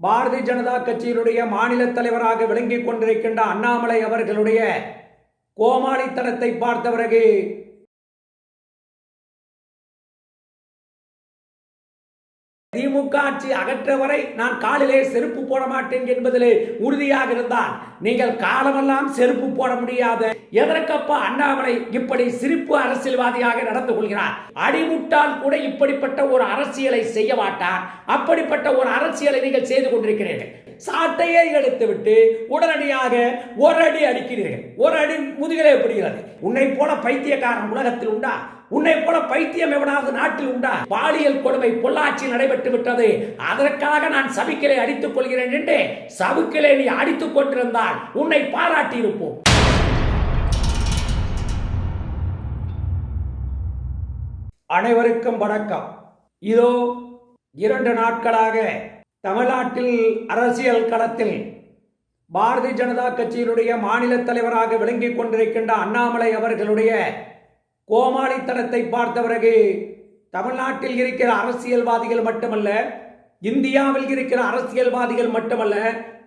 பாரதிய ஜனதா கட்சியினுடைய மாநில தலைவராக விளங்கிக் கொண்டிருக்கின்ற அண்ணாமலை அவர்களுடைய கோமாளித்தனத்தை பார்த்த பிறகு முக்காட்சி அகற்ற வரை நான் காலிலே செருப்பு போட மாட்டேன் என்பதிலே உறுதியாக இருந்தால் நீங்கள் காலமெல்லாம் செருப்பு போட முடியாத. எதற்கப்பா அண்ணாமலை இப்படி சிரிப்பு அரசியல்வாதியாக நடந்து கொள்கிறார்? அடிமுட்டால் கூட இப்படிப்பட்ட ஒரு அரசியலை செய்ய மாட்டார் அப்படிப்பட்ட ஒரு அரசியலை நீங்கள் செய்து கொண்டிருக்கிறீர்கள். சாட்டையை எடுத்துவிட்டு உடனடியாக ஒரு அடி அடிக்கிறீர்கள். ஒரு அடி முதுகிலே பிடிக்கிறது. உன்னை போல பைத்தியக்காரன் உலகத்தில் உண்டா? உன்னை போல பைத்தியம் எவனாவது நாட்டில் உண்டா? பாலியல் கொடுமை பொள்ளாச்சி நடைபெற்று விட்டது. அதற்காக நான் சபிக்கிலே அடித்துக் கொள்கிறேன் என்று சவுக்கிலே நீ அடித்துக் கொண்டிருந்தால் உன்னை பாராட்டி இருப்போம் அனைவருக்கும் வணக்கம். இதோ இரண்டு நாட்களாக தமிழ்நாட்டில் அரசியல் களத்தில் பாரதிய ஜனதா கட்சியினுடைய மாநில தலைவராக விளங்கிக் கொண்டிருக்கின்ற அண்ணாமலை அவர்களுடைய கோமாளித்தனத்தை பார்த்த பிறகு தமிழ்நாட்டில் இருக்கிற அரசியல்வாதிகள் மட்டுமல்ல இந்தியாவில் இருக்கிற அரசியல்வாதிகள் மட்டுமல்ல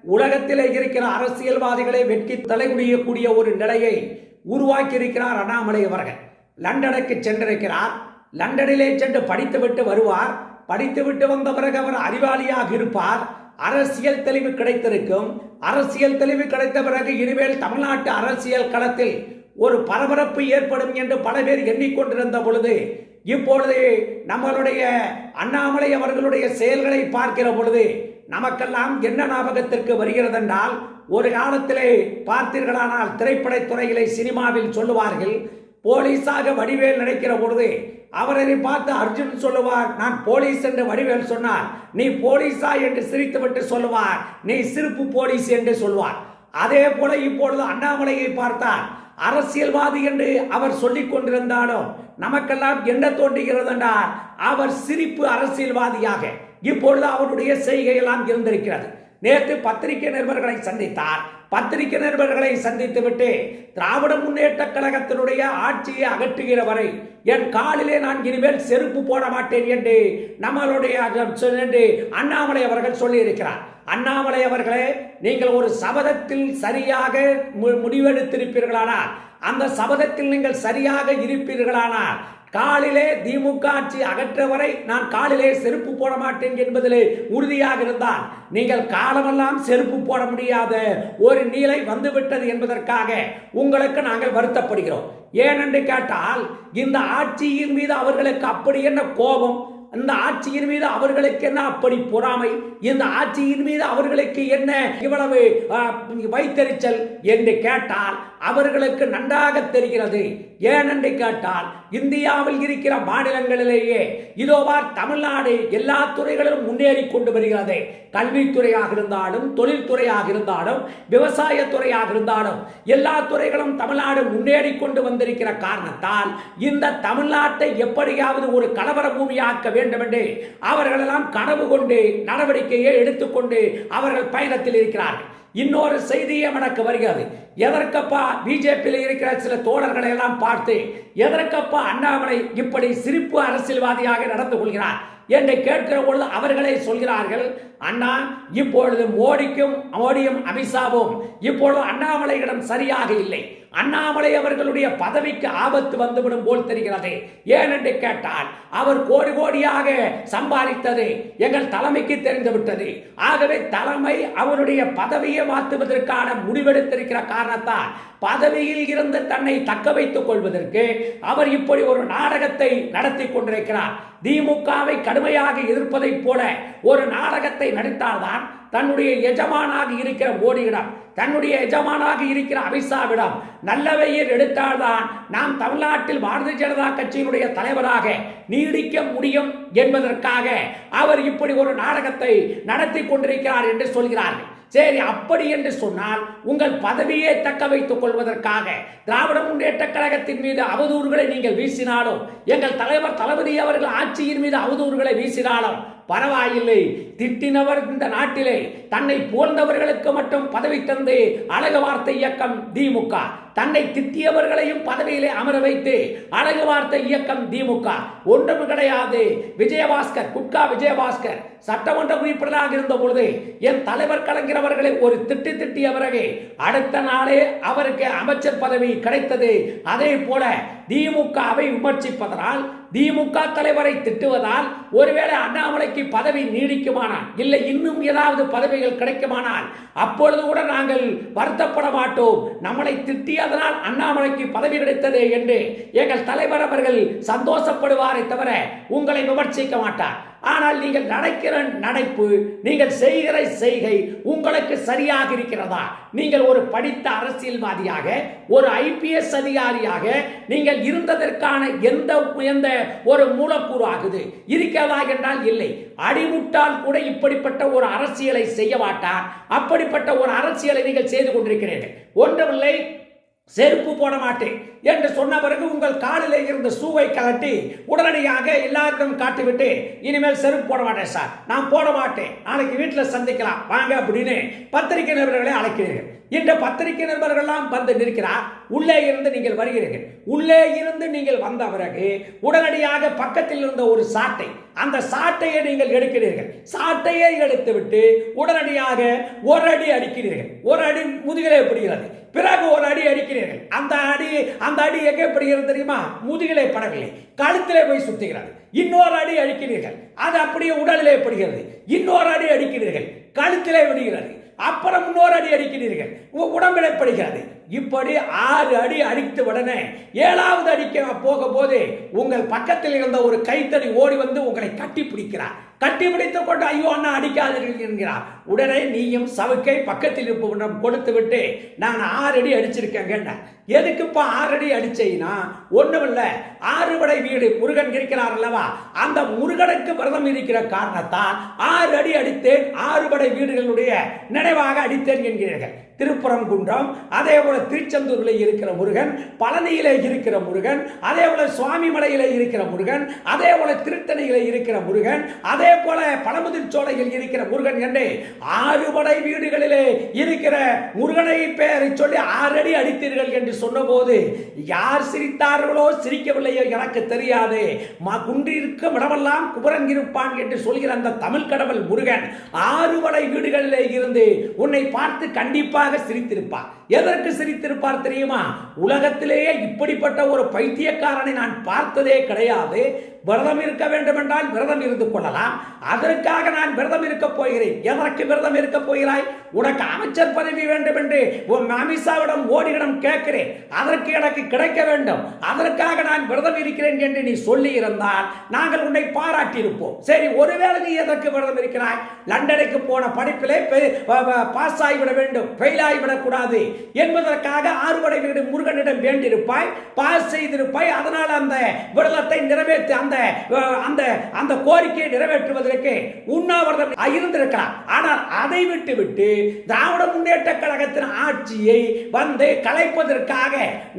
உலகத்திலே இருக்கிற அரசியல்வாதிகளை வெட்கி தலைகுடியக்கூடிய ஒரு நிலையை உருவாக்கி இருக்கிறார் அண்ணாமலை அவர்கள். லண்டனுக்கு சென்றிருக்கிறார். லண்டனிலே சென்று படித்துவிட்டு வருவார். படித்துவிட்டு வந்த பிறகு அவர் அறிவாளியாக இருப்பார். அரசியல் தெளிவு கிடைத்திருக்கும். அரசியல் தெளிவு கிடைத்த பிறகு இனிமேல் தமிழ்நாட்டு அரசியல் களத்தில் ஒரு பரபரப்பு ஏற்படும் என்று பல பேர் எண்ணிக்கொண்டிருந்த பொழுது இப்பொழுது நம்மளுடைய அண்ணாமலை அவர்களுடைய செயல்களை பார்க்கிற பொழுது நமக்கெல்லாம் என்ன ஞாபகத்திற்கு வருகிறதென்றால் ஒரு காலத்திலே பார்த்தீர்களானால் திரைப்படத்துறையிலே சினிமாவில் சொல்லுவார்கள் போலீஸாக வடிவேல் நினைக்கிற பொழுது அவரை பார்த்து அர்ஜுன் சொல்லுவார் நான் போலீஸ் என்று வடிவேல் சொன்னார் நீ போலீஸா என்று சிரித்துவிட்டு சொல்லுவார் நீ சிரிப்பு போலீஸ் என்று சொல்வார். அதே போல இப்பொழுது அண்ணாமலையை பார்த்தார் அரசியல்வாதி என்று அவர் சொல்லிக் கொண்டிருந்தாலும் நமக்கெல்லாம் என்ன தோன்றுகிறது என்றால் அவர் சிரிப்பு அரசியல்வாதியாக இப்பொழுது அவருடைய செய்கையெல்லாம் இருந்திருக்கிறது. நேற்று பத்திரிகை நிருபர்களை சந்தித்தார். பத்திரிகை நிருபர்களை சந்தித்து விட்டு திராவிட முன்னேற்ற கழகத்தினுடைய ஆட்சியை அகற்றுகிற வரை என் காலிலே நான் இனிமேல் செருப்பு போட மாட்டேன் என்று நம்மளுடைய என்று அண்ணாமலை அவர்கள் சொல்லியிருக்கிறார். அண்ணாமலை அவர்களே நீங்கள் ஒரு சபதத்தில் சரியாக மு- முடிவெடுத்திருப்பீர்களானால் அந்த சபதத்தில் நீங்கள் சரியாக இருப்பீர்களானால் காலிலே திமுக ஆட்சி அகற்ற வரை நான் காலிலே செருப்பு போட மாட்டேன் என்பதிலே உறுதியாக இருந்தால் நீங்கள் காலமெல்லாம் செருப்பு போட முடியாத. ஒரு நிலை வந்துவிட்டது என்பதற்காக உங்களுக்கு நாங்கள் வருத்தப்படுகிறோம். ஏனென்று கேட்டால் இந்த ஆட்சியின் மீது அவர்களுக்கு அப்படி என்ன கோபம்? இந்த ஆட்சியின் மீது அவர்களுக்கு என்ன அப்படி பொறாமை? இந்த ஆட்சியின் மீது அவர்களுக்கு என்ன இவ்வளவு வைத்தறிச்சல் என்று கேட்டால் அவர்களுக்கு நன்றாக தெரிகிறது. ஏனென்று கேட்டால் இந்தியாவில் இருக்கிற மாநிலங்களிலேயே இதோவார் தமிழ்நாடு எல்லா துறைகளிலும் முன்னேறி கொண்டு வருகிறது. கல்வித்துறையாக இருந்தாலும் தொழில்துறையாக இருந்தாலும் விவசாயத்துறையாக இருந்தாலும் எல்லா துறைகளும் தமிழ்நாடு முன்னேறி கொண்டு வந்திருக்கிற காரணத்தால் இந்த தமிழ்நாட்டை எப்படியாவது ஒரு கலவர பூமியாக்க வேண்டும் வேண்டும் என்று அவர்களெல்லாம் கனவு கொண்டு நடவடிக்கையை எடுத்துக்கொண்டு அவர்கள் பயணத்தில் இருக்கிறார்கள். இன்னொரு செய்தியே எனக்கு வருகிறது. எதற்கப்பா பிஜேபியில் இருக்கிற சில தோழர்களை எல்லாம் பார்த்து எதற்கப்பா அண்ணாமலை இப்படி சிரிப்பு அரசியல்வாதியாக நடந்து கொள்கிறார் என்று கேட்கிற பொழுது அவர்களே சொல்கிறார்கள் அண்ணா இப்பொழுது மோடிக்கும் மோடியும் அமித்ஷாவும் இப்பொழுது அண்ணாமலையிடம் சரியாக இல்லை. அண்ணாமலை அவர்களுடைய பதவிக்கு ஆபத்து வந்துவிடும் போல் தெரிகிறது. ஏனென்று கேட்டால் அவர் கோடி கோடியாக சம்பாதித்தது எங்கள் தலைமைக்கு தெரிந்துவிட்டது. ஆகவே தலைமை அவருடைய பதவியை மாற்றுவதற்கான முடிவெடுத்திருக்கிற காரணத்தால் பதவியில் இருந்து தன்னை தக்க வைத்துக் கொள்வதற்கு அவர் இப்படி ஒரு நாடகத்தை நடத்தி கொண்டிருக்கிறார். திமுகவை கடுமையாக எதிர்ப்பதைப் போல ஒரு நாடகத்தை நடித்தால்தான் தன்னுடைய எஜமானாக இருக்கிற மோடியிடம் தன்னுடைய எஜமானாக இருக்கிற அமித்ஷாவிடம் நல்லவையில் எடுத்தால்தான் நாம் தமிழ்நாட்டில் பாரதிய ஜனதா கட்சியினுடைய தலைவராக நீடிக்க முடியும் என்பதற்காக அவர் இப்படி ஒரு நாடகத்தை நடத்தி கொண்டிருக்கிறார் என்று சொல்கிறார்கள். சரி அப்படி என்று சொன்னால் உங்கள் பதவியை தக்க வைத்துக் கொள்வதற்காக திராவிட முன்னேற்ற கழகத்தின் மீது அவதூறுகளை நீங்கள் வீசினாலும் எங்கள் தலைவர் தளபதி அவர்கள் ஆட்சியின் மீது அவதூறுகளை வீசினாலும் பரவாயில்லை. திட்டினவர் இந்த நாட்டிலே தன்னை போன்றவர்களுக்கு மட்டும் பதவி தந்து அழகு வார்த்தை இயக்கம் திமுக தன்னை திட்டியவர்களையும் பதவியிலே அமர வைத்து அழகு வார்த்தை இயக்கம் திமுக ஒன்றும் கிடையாது. விஜயபாஸ்கர் குட்கா விஜயபாஸ்கர் சட்டமன்ற உறுப்பினராக இருந்த பொழுது என் தலைவர் கலைஞர் அவர்களை ஒரு திட்டு திட்டிய பிறகு அடுத்த நாளே அவருக்கு அமைச்சர் பதவி கிடைத்தது. அதே போல திமுகவை விமர்சிப்பதனால் திமுக தலைவரை திட்டுவதால் ஒருவேளை அண்ணாமலைக்கு பதவி நீடிக்குமானால் இல்லை இன்னும் ஏதாவது பதவிகள் கிடைக்குமானால் அப்பொழுது கூட நாங்கள் வருத்தப்பட மாட்டோம். நம்மளை திட்டியதனால் அண்ணாமலைக்கு பதவி கிடைத்தது என்று எங்கள் தலைவர் அவர்கள் சந்தோஷப்படுவாரை தவிர உங்களை விமர்சிக்க மாட்டார். ஆனால் நீங்கள் நடக்கிற நடைப்பு நீங்கள் செய்கிற செய்கை உங்களுக்கு சரியாக இருக்கிறதா? நீங்கள் ஒரு படித்த அரசியல்வாதியாக ஒரு ஐபிஎஸ் அதிகாரியாக நீங்கள் இருந்ததற்கான எந்த எந்த ஒரு மூலக்கூறு ஆகுது? இருக்கிறதா என்றால் இல்லை. அடிமுட்டால் கூட இப்படிப்பட்ட ஒரு அரசியலை செய்ய மாட்டார். அப்படிப்பட்ட ஒரு அரசியலை நீங்கள் செய்து கொண்டிருக்கிறீர்கள். ஒன்றுமில்லை. செருப்பு போட மாட்டேன். என்று சொன்ன பிறகு உங்கள் காலிலே இருந்த சூவை கலட்டி உடனடியாக எல்லாருக்கும் காட்டிவிட்டு இனிமேல் செருப்பு போட மாட்டேன் சார். நான் போட மாட்டேன். நாளைக்கு வீட்டில் சந்திக்கலாம். வாங்க அப்படின்னு பத்திரிகை நிருபர்களை அழைக்கிறீர்கள். இந்த பத்திரிகை நிருபர்கள்லாம் வந்து நிற்கிறார். உள்ளே இருந்து நீங்கள் வருகிறீர்கள். உள்ளே இருந்து நீங்கள் வந்த பிறகு உடனடியாக பக்கத்தில் இருந்த ஒரு சாட்டை அந்த சாட்டையை நீங்கள் எடுக்கிறீர்கள். சாட்டையை எடுத்துவிட்டு உடனடியாக ஒரு அடி அடிக்கிறீர்கள். ஒரு அடி முதுகிலே பிடிக்கிறது. பிறகு ஒரு அடி அடிக்கிறீர்கள். அந்த அடி அந்த அடி எங்கே படுகிறது தெரியுமா? முதுகிலே படவில்லை. கழுத்திலே போய் சுத்துகிறது இன்னொரு அடி அடிக்கிறீர்கள். அது அப்படியே உடலிலே படுகிறது. இன்னொரு அடி அடிக்கிறீர்கள். கழுத்திலே விடுகிறது. அப்புறம் இன்னொரு அடி அடிக்கிறீர்கள். உடம்பிலே படுகிறது. இப்படி ஆறு அடி அடித்த உடனே ஏழாவது அடிக்க போகும்போது உங்கள் பக்கத்தில் இருந்த ஒரு கைத்தறி ஓடி வந்து உங்களை கட்டி பிடிக்கிறார். கட்டி பிடித்துக் கொண்டு ஐயோ அண்ணா அடிக்காதீர்கள் என்கிறார். உடனே நீயும் சவுக்கை பக்கத்தில் இருப்பவனிடம் கொடுத்து விட்டு நான் ஆறு அடி அடிச்சிருக்கேங்க எதுக்குப்பா ஆறு அடி அடிச்சேன்னா ஒண்ணுமில்ல. ஆறுபடை வீடு முருகன் இருக்கிறார் அல்லவா? அந்த முருகனுக்கு விரதம் இருக்கிற காரணத்தால் ஆறு அடி அடித்தேன். ஆறுபடை வீடுகளுடைய நினைவாக அடித்தேன் என்கிறீர்கள். திருப்பரங்குன்றம் அதே போல திருச்செந்தூரில் இருக்கிற முருகன் பழனியிலே இருக்கிற முருகன் அதே போல சுவாமி மலையில இருக்கிற முருகன் அதே போல திருத்தணியிலே இருக்கிற முருகன் அதே போல பழமுதிர் சோலையில் இருக்கிற முருகன் என்று ஆறுபடை வீடுகளிலே இருக்கிற முருகனை பெயரை சொல்லி ஆறடி அடித்தீர்கள் என்று சொன்னபோது யார் சிரித்தார்களோ சிரிக்கவில்லையோ எனக்கு தெரியாது. மா குன்றிருக்கும் இடமெல்லாம் குபரன் இருப்பான் என்று சொல்கிற அந்த தமிழ் கடவுள் முருகன் ஆறுபடை வீடுகளிலே இருந்து உன்னை பார்த்து கண்டிப்பாக சிரித்திருப்பார். எதற்கு சிரித்திருப்பார் தெரியுமா? உலகத்திலேயே இப்படிப்பட்ட ஒரு பைத்தியக்காரனை நான் பார்த்ததே கிடையாது. விரதம் இருக்க வேண்டும் என்றால் விரதம் இருந்து கொள்ளலாம். அதற்காக நான் விரதம் இருக்க போகிறேன். எதற்கு விரதம் இருக்க போகிறாய்? உனக்கு அமைச்சர் பதவி வேண்டும் என்று உன் அமித்ஷாவிடம் ஓடியிடம் கேட்கிறேன். அதற்கு எனக்கு கிடைக்க வேண்டும். அதற்காக நான் விரதம் இருக்கிறேன் என்று நீ சொல்லி இருந்தால் நாங்கள் உன்னை பாராட்டி இருப்போம் சரி ஒருவேளை நீ எதற்கு விரதம் இருக்கிறாய்? லண்டனுக்கு போன படிப்பிலே பாஸ் ஆகிவிட வேண்டும். ஃபெயில் ஆகிவிடக் கூடாது. என்பதற்காக ஆறுபடை வீடு முருகனிடம் வேண்டியிருப்பாய் பாஸ் செய்திருப்பாய். அதனால் அந்த விரதத்தை நிறைவேற்றி அந்த அந்த அந்த கோரிக்கையை நிறைவேற்றுவதற்கு உண்ணாவிரதம் இருந்திருக்கலாம் ஆனால் அதை விட்டு விட்டு திராவிட முன்னேற்ற கழகத்தின் ஆட்சியை வந்து கலைப்பதற்காக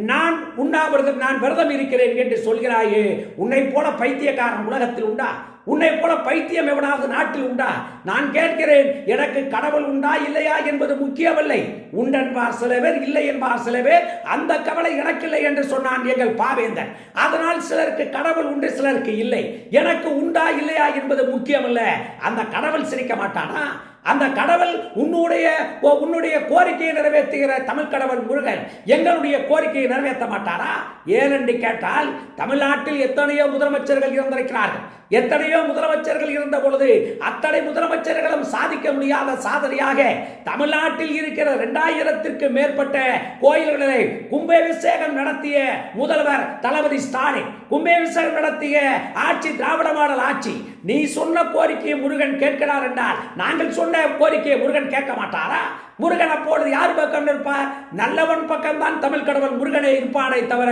நான் உண்ணாவிரதம் நான் விரதம் இருக்கிறேன் என்று சொல்கிறாயே உன்னை போல பைத்தியக்காரன் உலகத்தில் உண்டா? உன்னை போல பைத்தியம் எவனாவது நாட்டில் உண்டா? நான் கேட்கிறேன் எனக்கு கடவுள் உண்டா இல்லையா என்பது முக்கியமில்லை. உண்டென்பார் சில பேர் இல்லை என்பார் சில பேர் அந்த கவலை எனக்கில்லை என்று சொன்னான் எங்கள் பாவேந்தன் அதனால் சிலருக்கு கடவுள் உண்டு சிலருக்கு இல்லை. எனக்கு உண்டா இல்லையா என்பது முக்கியமல்ல. அந்த கடவுள் சிரிக்க மாட்டானா? அந்த கடவுள் உன்னுடைய ஓ- உன்னுடைய கோரிக்கையை நிறைவேற்றுகிற தமிழ் கடவுள் முருகன் எங்களுடைய கோரிக்கையை நிறைவேற்ற மாட்டாரா? ஏனென்று கேட்டால் தமிழ்நாட்டில் எத்தனையோ முதலமைச்சர்கள் இருந்திருக்கிறார்கள். எத்தனையோ முதலமைச்சர்கள் இருந்த பொழுது அத்தனை முதலமைச்சர்களும் சாதிக்க முடியாத சாதனையாக தமிழ்நாட்டில் இருக்கிற இரண்டாயிரத்திற்கு மேற்பட்ட கோயில்களை கும்பாபிஷேகம் நடத்திய முதல்வர் தளபதி ஸ்டாலின் கும்பாபிஷேகம் நடத்திய ஆட்சி திராவிட மாடல் ஆட்சி. நீ சொன்ன கோரிக்கையை முருகன் கேட்கிறார் என்றால் நாங்கள் சொன்ன கோரிக்கையை முருகன் கேட்க மாட்டாரா? முருகனை போலது யார் பக்கம் இருப்பா நல்லவன் பக்கம்தான் தமிழ் கடவுள் முருகனை இருப்பானே தவிர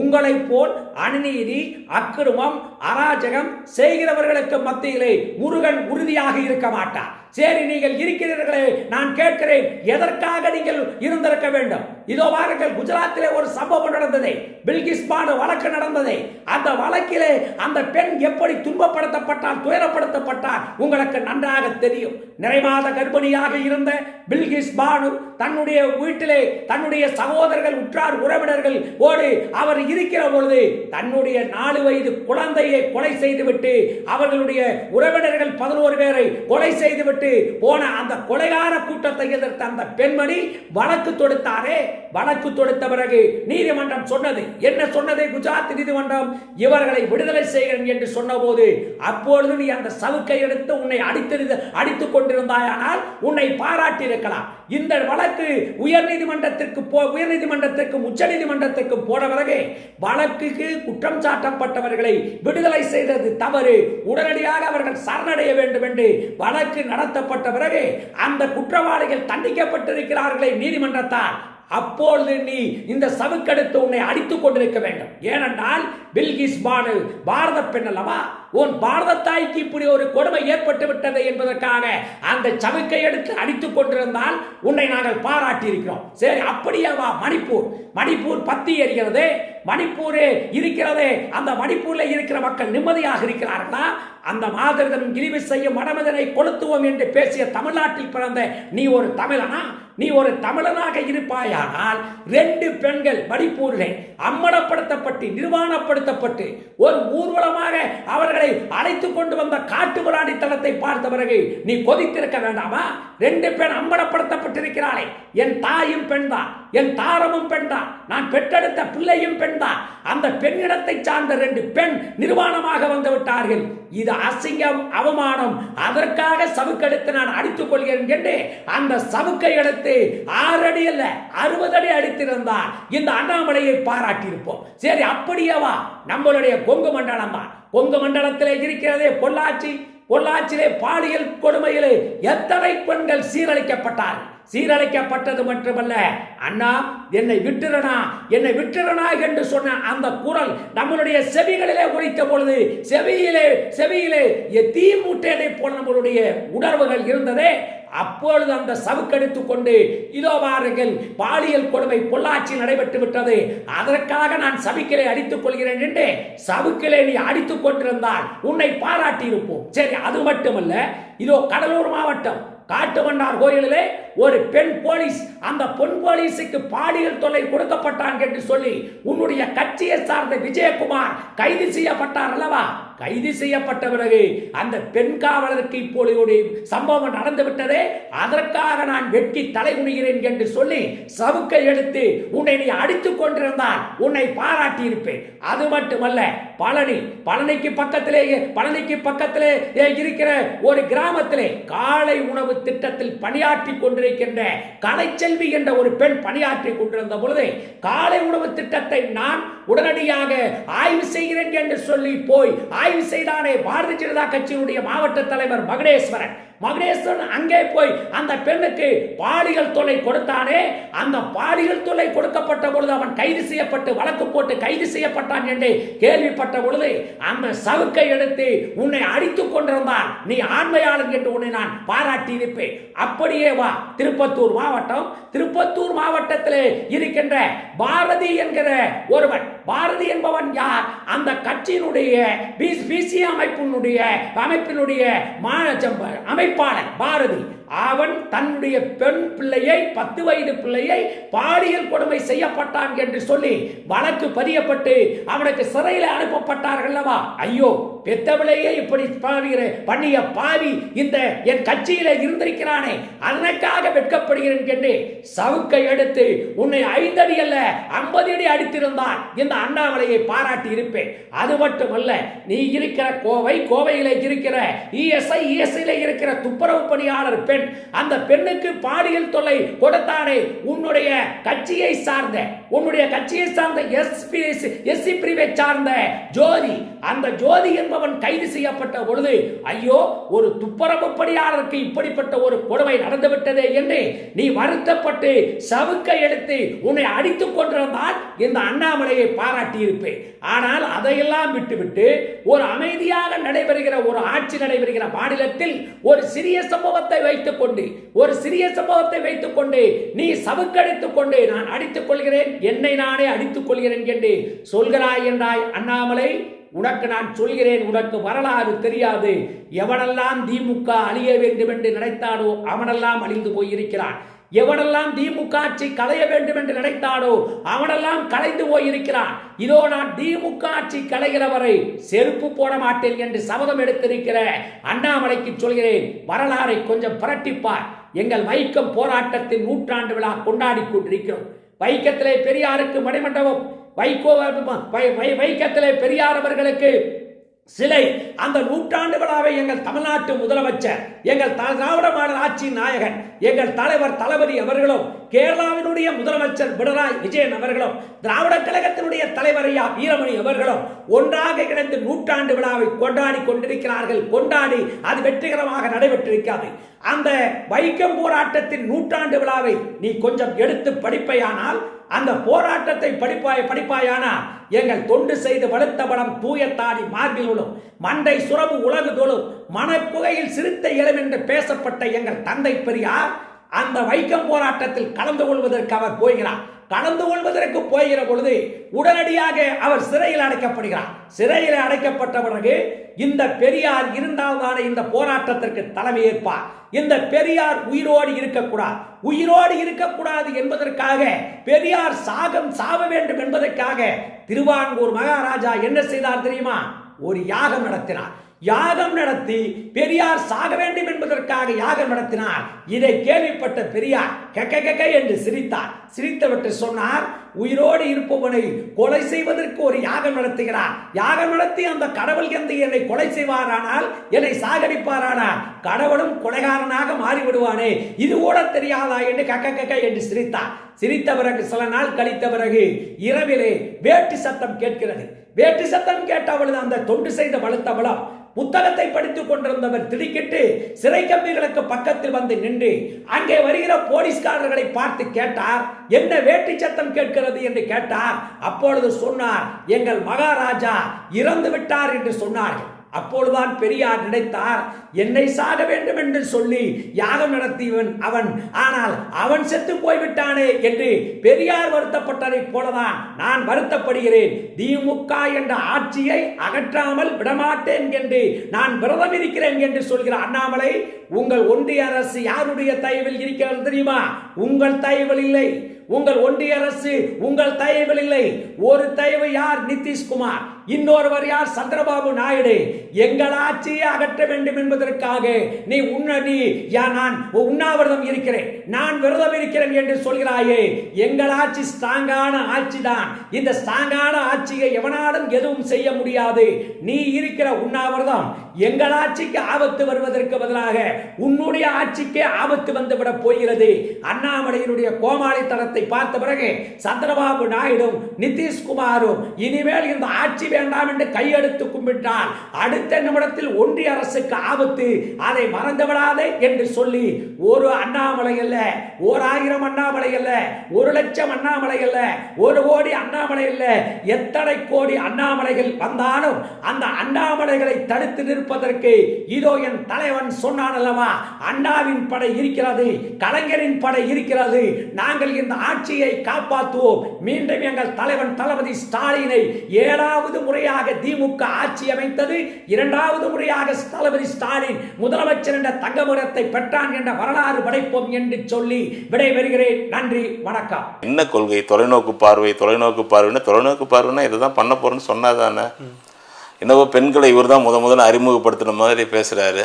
உங்களைப் போல் அநீதி அக்கிரமம் அராஜகம் செய்கிறவர்களுக்கு மத்தியிலே முருகன் உறுதியாக இருக்க மாட்டார். சரி நீங்கள் இருக்கிறீர்களே நான் கேட்கிறேன் எதற்காக நீங்கள் இருந்திருக்க வேண்டும்? இதோ பாருங்கள் குஜராத்திலே ஒரு சம்பவம் நடந்தது. பில்கிஸ் பானு வழக்கு நடந்தது. அந்த வழக்கிலே அந்த பெண் எப்படி துன்பப்படுத்தப்பட்டால் துயரப்படுத்தப்பட்டால் உங்களுக்கு நன்றாக தெரியும். நிறைமாத கர்ப்பிணியாக இருந்த பில்கிஸ் பானு தன்னுடைய வீட்டிலே தன்னுடைய சகோதரர்கள் உற்றார் உறவினர்கள் ஓடு அவர் இருக்கிற பொழுது தன்னுடைய நாலு வயது குழந்தையை கொலை செய்துவிட்டு அவர்களுடைய உறவினர்கள் பதினோரு பேரை கொலை செய்துவிட்டு போன அந்த கொலைகார கூட்டத்தை எதிர்த்த அந்த பெண்மணி வழக்கு தொடுத்தாரே. வழக்கு தொடுத்த பிறகு நீதிமன்றம் சொன்னது. என்ன சொன்னது? குஜராத் நீதிமன்றம். இவர்களை விடுதலை செய்கிறேன் என்று சொன்னபோது அப்பொழுது நீ அந்த சவுக்கை எடுத்து உன்னை அடித்திருந்த அடித்துக் கொண்டிருந்தாயானால் உன்னை பாராட்டியிருக்கலாம். இந்த வழக்கு உயர் நீதிமன்றத்திற்கு போ உயர் நீதிமன்றத்திற்கும் உச்ச நீதிமன்றத்திற்கும் போன பிறகு வழக்குக்கு குற்றம் சாட்டப்பட்டவர்களை விடுதலை செய்தது தவறு. உடனடியாக அவர்கள் சரணடைய வேண்டும் என்று வழக்கு நடத்தப்பட்ட பிறகு அந்த குற்றவாளிகள் தண்டிக்கப்பட்டிருக்கிறார்களே நீதிமன்றத்தால் அப்பொழுது நீ இந்த சவுக்கெடுத்து உன்னை அடித்துக் கொண்டிருக்க வேண்டும். ஏனென்றால் பில்கிஸ் பானு பாரத பெண் அல்லவா? உன் பாரத தாய்க்கு இப்படி ஒரு கொடுமை ஏற்பட்டு விட்டது என்பதற்காக அந்த சவுக்கை எடுத்து அடித்துக் கொண்டிருந்தால் உன்னை நாங்கள் பாராட்டி இருக்கிறோம் சரி அப்படியே வா மணிப்பூர். மணிப்பூர் பத்தி எறிகிறது மணிப்பூரே இருக்கிறதே. அந்த மணிப்பூரில் இருக்கிற மக்கள் நிம்மதியாக இருக்கிறார்களா? அந்த மாதிரிதன் இழிவு செய்யும் மடமதனை கொளுத்துவோம் என்று பேசிய தமிழ்நாட்டில் பிறந்த நீ ஒரு தமிழனா? நீ ஒரு தமிழனாக இருப்பாயானால் ரெண்டு பெண்கள் மணிப்பூரிலே அம்மனப்படுத்தப்பட்டு நிர்வாணப்படுத்தப்பட்டு ஒரு ஊர்வலமாக அவர்களை அழைத்து கொண்டு வந்த காட்டு தளத்தை பார்த்த பிறகு நீ கொதித்திருக்க வேண்டாமா? ரெண்டு பெண் அம்பலப்படுத்தப்பட்டிருக்கிறாளே என் தாயும் பெண்தான் என் தாரமும் பெண்தான் நான் பெற்றெடுத்த பிள்ளையும் பெண்தான். அந்த பெண்ணிடத்தை சார்ந்த ரெண்டு பெண் நிர்வாணமாக வந்து விட்டார்கள். இது அசிங்கம் அவமானம். அதற்காக சவுக்கெடுத்து நான் அடித்துக் கொள்கிறேன் என்று அந்த சவுக்கை எடுத்து ஆறு அடி அல்ல அறுபது அடி அடித்திருந்தால் இந்த அண்ணாமலையை பாராட்டியிருப்போம். சரி அப்படியேவா நம்மளுடைய கொங்கு மண்டலம் தான். கொங்கு மண்டலத்திலே இருக்கிறதே பொள்ளாச்சி. பொள்ளாச்சியிலே பாலியல் கொடுமையிலே எத்தனை பெண்கள் சீரழிக்கப்பட்டார்கள்? சீரழைக்கப்பட்டது மட்டுமல்ல. அண்ணா என்னை விட்டுறனா? என்னை விட்டுறனா என்று சொன்ன அந்த குரல் நம்மளுடைய செவிகளிலே உரைத்த பொழுது செவியிலே செவியிலே தீ மூட்டையை போல நம்மளுடைய உணர்வுகள் இருந்ததே. அப்பொழுது அந்த சவுக்கெடுத்துக் கொண்டு இதோ பாருங்கள் பாலியல் கொடுமை பொள்ளாச்சி நடைபெற்று விட்டது. அதற்காக நான் சவுக்கிலே அடித்துக் கொள்கிறேன் என்று சவுக்கிலே நீ அடித்துக் கொண்டிருந்தால் உன்னை பாராட்டி இருப்போம் சரி அது மட்டுமல்ல. இதோ கடலூர் மாவட்டம். காட்டுமன்னார் கோயிலிலே ஒரு பெண் போலீஸ் அந்த பெண் போலீஸுக்கு பாலியல் தொல்லை கொடுக்கப்பட்டான் என்று சொல்லி உன்னுடைய கட்சியை சார்ந்த விஜயகுமார் கைது செய்யப்பட்டார் அல்லவா? கைது செய்யப்பட்ட பிறகு அந்த பெண் காவலருக்கு இப்பொழுது சம்பவம் நடந்துவிட்டதே அதற்காக நான் வெட்கி தலை குனிகிறேன் என்று சொல்லி சவுக்கை எடுத்து உன்னை நீ அடித்துக் கொண்டிருந்தால் உன்னை பாராட்டி இருப்பேன் அது மட்டுமல்ல பழனி பழனிக்கு பக்கத்திலே பழனிக்கு பக்கத்திலே இருக்கிற ஒரு கிராமத்திலே காலை உணவு திட்டத்தில் பணியாற்றி கொண்டிருக்கின்ற கலைச்செல்வி என்ற ஒரு பெண் பணியாற்றி கொண்டிருந்த பொழுது காலை உணவு திட்டத்தை நான் உடனடியாக ஆய்வு செய்கிறேன் என்று சொல்லி போய் ஆய்வு செய்தானே பாரதிய ஜனதா கட்சியினுடைய மாவட்ட தலைவர் மகடேஸ்வரன் மகடேஸ்வரன் அங்கே போய் அந்த பெண்ணுக்கு பாலியல் தொலை கொடுத்தானே அந்த பாலியல் தொலை கொடுக்கப்பட்ட பொழுது அவன் கைது செய்யப்பட்டு வழக்கு போட்டு கைது செய்யப்பட்டான் என்று கேள்விப்பட்ட பொழுது அந்த சவுக்கை எடுத்து உன்னை அடித்துக் கொண்டிருந்தான் நீ ஆண்மையாளன் என்று உன்னை நான் பாராட்டி இருப்பேன் அப்படியே வா திருப்பத்தூர் மாவட்டம். திருப்பத்தூர் மாவட்டத்திலே இருக்கின்ற பாரதி என்கிற ஒருவன். பாரதி என்பவன் யார்? அந்த கட்சியினுடைய பிசி அமைப்பினுடைய அமைப்பினுடைய அமைப்பு அமைப்பாளர் பாரதி. அவன் தன்னுடைய பெண் பிள்ளையை பத்து வயது பிள்ளையை பாலியல் கொடுமை செய்யப்பட்டான் என்று சொல்லி வழக்கு பதியப்பட்டு அவனுக்கு சிறையில் அனுப்பப்பட்டார்கள் ஐயோ பெத்தவளையே இப்படி பாவிகிற பண்ணிய பாவி இந்த என் கட்சியில இருந்திருக்கிறானே அதற்காக வெட்கப்படுகிறேன் என்று சவுக்கை எடுத்து உன்னை ஐந்தடி அல்ல ஐம்பது அடி அடித்திருந்தான் இந்த அண்ணாமலையை பாராட்டி இருப்பேன். அது மட்டுமல்ல நீ இருக்கிற கோவை கோவையில இருக்கிற இஎஸ்ஐ இஎஸ்ஐ இருக்கிற துப்புரவு பணியாளர் பெண். அந்த பெண்ணுக்கு பாலியல் தொல்லை கொடுத்தானே. உன்னுடைய கட்சியை சார்ந்த உன்னுடைய கட்சியை சார்ந்த எஸ்பி எஸ்சி பிரிவை சார்ந்த ஜோதி. அந்த ஜோதி என்பவன் கைது செய்யப்பட்ட பொழுது ஐயோ ஒரு துப்புரவு பணியாளருக்கு இப்படிப்பட்ட ஒரு கொடுமை நடந்துவிட்டதே என்று நீ வருத்தப்பட்டு சவுக்கை எடுத்து உன்னை அடித்துக் கொண்டிருந்தால் இந்த அண்ணாமலையை பாராட்டியிருப்பேன். ஆனால் அதையெல்லாம் விட்டுவிட்டு ஒரு அமைதியாக நடைபெறுகிற ஒரு ஆட்சி நடைபெறுகிற மாநிலத்தில் ஒரு சிறிய சம்பவத்தை வைத்து வைத்துக் கொண்டு ஒரு சிறிய சம்பவத்தை வைத்துக் கொண்டு நீ சவுக்கடித்துக் கொண்டு நான் அடித்துக் கொள்கிறேன் என்னை நானே அடித்துக் கொள்கிறேன் என்று சொல்கிறாய் என்றாய். அண்ணாமலை உனக்கு நான் சொல்கிறேன் உனக்கு வரலாறு தெரியாது. எவனெல்லாம் திமுக அழிய வேண்டும் என்று நினைத்தானோ அவனெல்லாம் அழிந்து போயிருக்கிறான். எவனெல்லாம் திமுக ஆட்சி களைய வேண்டும் என்று நினைத்தானோ அவனெல்லாம் கலைந்து போயிருக்கிறான். இதோ நான் திமுக ஆட்சி களைகிறவரை செருப்பு போட மாட்டேன் என்று சபதம் எடுத்திருக்கிற அண்ணாமலைக்கு சொல்கிறேன். வரலாறை கொஞ்சம் புரட்டிப்பார். எங்கள் வைக்கம் போராட்டத்தின் நூற்றாண்டு விழா கொண்டாடி கொண்டிருக்கிறோம். வைக்கத்திலே பெரியாருக்கு மணிமண்டபம் வைகோ வை- வை- வைக்கத்திலே பெரியார் அவர்களுக்கு சிலை. அந்த நூற்றாண்டு விழாவை எங்கள் தமிழ்நாட்டு முதலமைச்சர் எங்கள் திராவிட மாடல் ஆட்சியின் நாயகன் எங்கள் தலைவர் தளபதி அவர்களும் கேரளாவினுடைய முதலமைச்சர் பினராயி விஜயன் அவர்களும் திராவிட கழகத்தினுடைய தலைவர் ஐயா வீரமணி அவர்களும் ஒன்றாக இணைந்து நூற்றாண்டு விழாவை கொண்டாடி கொண்டிருக்கிறார்கள். கொண்டாடி அது வெற்றிகரமாக நடைபெற்றிருக்காது அந்த வைக்கம் போராட்டத்தின் நூற்றாண்டு விழாவை நீ கொஞ்சம் எடுத்து படிப்பையானால் அந்த போராட்டத்தை படிப்பாய் படிப்பாயானா? எங்கள் தொண்டு செய்து வலுத்த படம் தூயத்தாடி மார்பில் உழும். மண்டை சுரபு உலகு தொழும். மனப்புகையில் சிறுத்தை இளம் என்று பேசப்பட்ட எங்கள் தந்தை பெரியார் அந்த வைக்கம் போராட்டத்தில் கலந்து கொள்வதற்கு அவர் போகிறார். கலந்து கொள்வதற்கு போகிற பொழுது உடனடியாக அவர் சிறையில் அடைக்கப்படுகிறார். சிறையில் அடைக்கப்பட்ட பிறகு இந்த பெரியார் இருந்தால்தானே இந்த போராட்டத்திற்கு தலைமை ஏற்பார் இந்த பெரியார் உயிரோடு இருக்கக்கூடாது. உயிரோடு இருக்கக்கூடாது என்பதற்காக பெரியார் சாகம் சாவ வேண்டும் என்பதற்காக திருவான்கூர் மகாராஜா என்ன செய்தார் தெரியுமா? ஒரு யாகம் நடத்தினார். யாகம் நடத்தி பெரியார் சாக வேண்டும் என்பதற்காக யாகம் நடத்தினார். இதை கேள்விப்பட்ட பெரியார் கெக்க கெக்க என்று சிரித்தார். சிரித்தவற்றை சொன்னார் உயிரோடு இருப்பவனை கொலை செய்வதற்கு ஒரு யாகம் நடத்துகிறார். யாகம் நடத்தி அந்த கடவுள் எந்த என்னை கொலை செய்வாரானால் என்னை சாகடிப்பாரானால் கடவுளும் கொலைகாரனாக மாறிவிடுவானே. இது கூட தெரியாதா? என்று கக்க கக்க என்று சிரித்தார். சிரித்த பிறகு சில நாள் கழித்த பிறகு இரவிலே வேட்டி சத்தம் கேட்கிறது. வேட்டி சத்தம் கேட்ட பொழுது அந்த தொண்டு செய்த வலுத்தவளம் புத்தகத்தை படித்துக் கொண்டிருந்தவர் திடுக்கிட்டு சிறை கம்பிகளுக்கு பக்கத்தில் வந்து நின்று அங்கே வருகிற போலீஸ்காரர்களை பார்த்து கேட்டார் என்ன வேட்டி சத்தம் கேட்கிறது? என்று கேட்டார். அப்பொழுது சொன்னார் எங்கள் மகாராஜா இறந்து விட்டார் என்று சொன்னார்கள். அப்பொழுதுதான் பெரியார் நினைத்தார் என்னை சாக வேண்டும் என்று சொல்லி யாகம் நடத்தியவன் அவன். ஆனால் அவன் செத்து போய்விட்டானே என்று பெரியார் வருத்தப்பட்டதைப் போலதான் நான் வருத்தப்படுகிறேன். திமுக என்ற ஆட்சியை அகற்றாமல் விடமாட்டேன் என்று நான் விரதம் இருக்கிறேன் என்று சொல்கிற அண்ணாமலை உங்கள் ஒன்றிய அரசு யாருடைய தயவில் இருக்கிறது தெரியுமா? உங்கள் தயவில் இல்லை. உங்கள் ஒன்றிய அரசு உங்கள் தயவில் இல்லை. ஒரு தயவு யார்? நிதிஷ்குமார். இன்னொருவர் யார்? சந்திரபாபு நாயுடு. எங்கள் ஆட்சியை அகற்ற வேண்டும் என்பதற்காக நீ உன்னடி நீ யா நான் உண்ணாவிரதம் இருக்கிறேன். நான் விரதம் இருக்கிறேன் என்று சொல்கிறாயே. எங்கள் ஆட்சி ஸ்ட்ராங்கான ஆட்சி தான் இந்த ஸ்ட்ராங்கான ஆட்சியை எவனாலும் எதுவும் செய்ய முடியாது. நீ இருக்கிற உண்ணாவிரதம் எங்கள் ஆட்சிக்கு ஆபத்து வருவதற்கு பதிலாக உன்னுடைய ஆட்சிக்கே ஆபத்து வந்துவிட போகிறது. அண்ணாமலையினுடைய கோமாளித்தனத்தை பார்த்த பிறகு சந்திரபாபு நாயுடும் நிதிஷ்குமாரும் இனிமேல் இந்த ஆட்சி வேண்டாம் என்று கையெடுத்து கும்பிட்டால் அடுத்த நிமிடத்தில் ஒன்றிய அரசுக்கு ஆபத்து. அதை மறந்து விடாதே என்று சொல்லி ஒரு அண்ணாமலை அல்ல ஓர் ஆயிரம் அண்ணாமலை அல்ல ஒரு லட்சம் அண்ணாமலை அல்ல ஒரு கோடி அண்ணாமலை அல்ல எத்தனை கோடி அண்ணாமலைகள் வந்தாலும் அந்த அண்ணாமலைகளை தடுத்து நிற்பதற்கு இதோ என் தலைவன் சொன்னான் அல்லவா அண்ணாவின் படை இருக்கிறது கலைஞரின் படை இருக்கிறது நாங்கள் இந்த ஆட்சியை காப்பாற்றுவோம். மீண்டும் எங்கள் தலைவன் தளபதி ஸ்டாலினை ஏழாவது முறையாக திமுக ஆட்சி அமைத்தது. இரண்டாவது முறையாக தளபதி ஸ்டாலின் முதலமைச்சர் என்ற தங்கமரத்தை பெற்றான் என்ற வரலாறு படைப்போம் என்று சொல்லி விடைபெறுகிறேன். நன்றி வணக்கம். என்ன கொள்கை? தொலைநோக்கு பார்வை தொலைநோக்கு பார்வைன்னா தொலைநோக்கு பார்வைன்னா இதை தான் பண்ண போறேன்னு சொன்னாதானே? என்னவோ பெண்களை இவர் தான் முத முதல்ல அறிமுகப்படுத்தின மாதிரி பேசுறாரு.